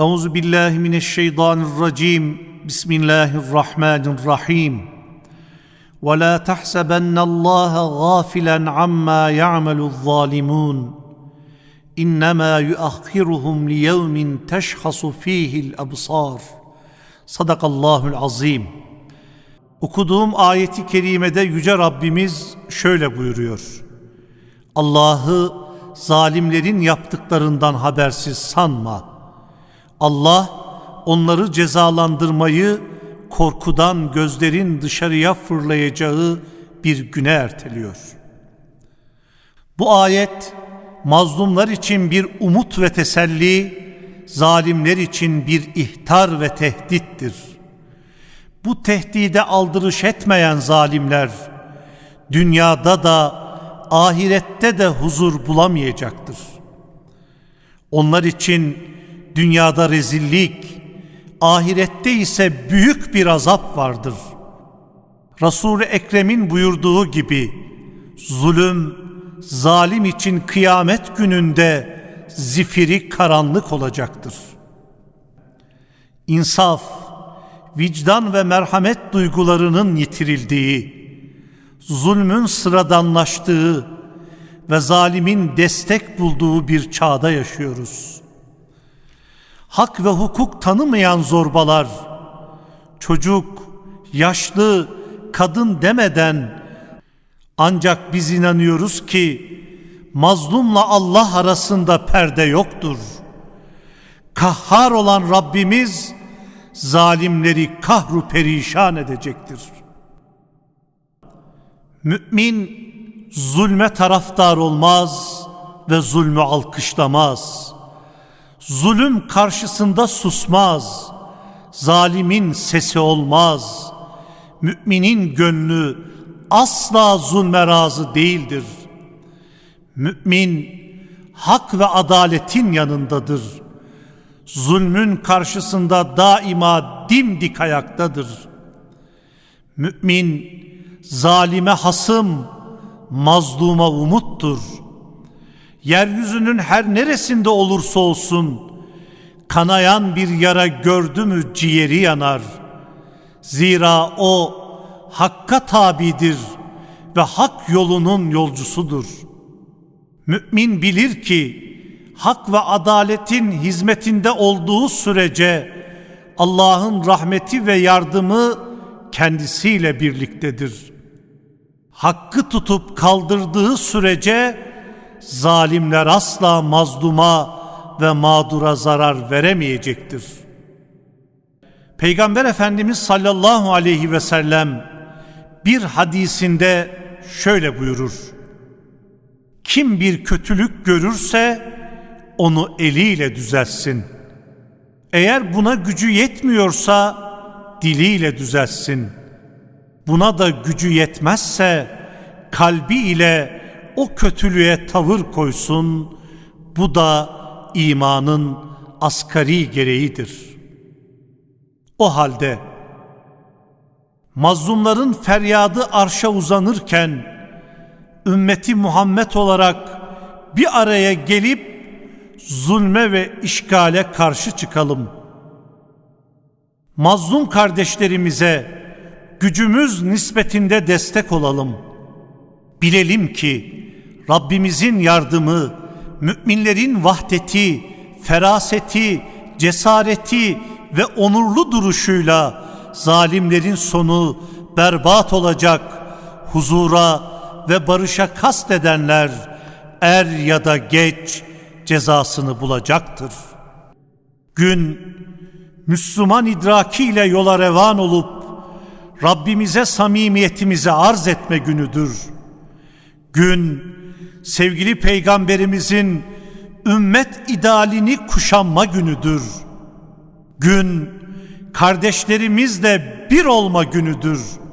Euzu billahi mineşşeytanirracim. Bismillahirrahmanirrahim. Ve la tahsabennallaha gafilen amma ya'meluz zalimun. İnnemâ yuakhiruhum liyevmin teşhasu fîhil absar. Sadakallahul azim. Okuduğum ayeti kerimede Yüce Rabbimiz şöyle buyuruyor. Allah'ı zalimlerin yaptıklarından habersiz sanma. Allah onları cezalandırmayı korkudan gözlerin dışarıya fırlayacağı bir güne erteliyor. Bu ayet mazlumlar için bir umut ve teselli, zalimler için bir ihtar ve tehdittir. Bu tehdide aldırış etmeyen zalimler dünyada da ahirette de huzur bulamayacaktır. Onlar için dünyada rezillik, ahirette ise büyük bir azap vardır. Resul-i Ekrem'in buyurduğu gibi zulüm zalim için kıyamet gününde zifiri karanlık olacaktır. İnsaf, vicdan ve merhamet duygularının yitirildiği, zulmün sıradanlaştığı ve zalimin destek bulduğu bir çağda yaşıyoruz. Hak ve hukuk tanımayan zorbalar, çocuk, yaşlı, kadın demeden ancak biz inanıyoruz ki mazlumla Allah arasında perde yoktur. Kahhar olan Rabbimiz zalimleri kahru perişan edecektir. Mümin zulme taraftar olmaz ve zulmü alkışlamaz. Zulüm karşısında susmaz. Zalimin sesi olmaz. Müminin gönlü asla zulme razı değildir. Mümin hak ve adaletin yanındadır. Zulmün karşısında daima dimdik ayaktadır. Mümin zalime hasım, mazluma umuttur. Yeryüzünün her neresinde olursa olsun kanayan bir yara gördü mü ciğeri yanar. Zira o hakka tabidir ve hak yolunun yolcusudur. Mümin bilir ki hak ve adaletin hizmetinde olduğu sürece Allah'ın rahmeti ve yardımı kendisiyle birliktedir. Hakkı tutup kaldırdığı sürece zalimler asla mazluma ve mağdura zarar veremeyecektir. Peygamber Efendimiz sallallahu aleyhi ve sellem bir hadisinde şöyle buyurur. Kim bir kötülük görürse onu eliyle düzelsin. Eğer buna gücü yetmiyorsa diliyle düzelsin. Buna da gücü yetmezse kalbi ile o kötülüğe tavır koysun. Bu da imanın asgari gereğidir. O halde mazlumların feryadı arşa uzanırken ümmeti Muhammed olarak bir araya gelip zulme ve işgale karşı çıkalım. Mazlum kardeşlerimize gücümüz nispetinde destek olalım. Bilelim ki Rabbimizin yardımı, müminlerin vahdeti, feraseti, cesareti ve onurlu duruşuyla zalimlerin sonu berbat olacak, huzura ve barışa kastedenler er ya da geç cezasını bulacaktır. Gün Müslüman idrakiyle yola revan olup Rabbimize samimiyetimizi arz etme günüdür. Gün sevgili peygamberimizin ümmet idealini kuşanma günüdür. Gün kardeşlerimizle bir olma günüdür.''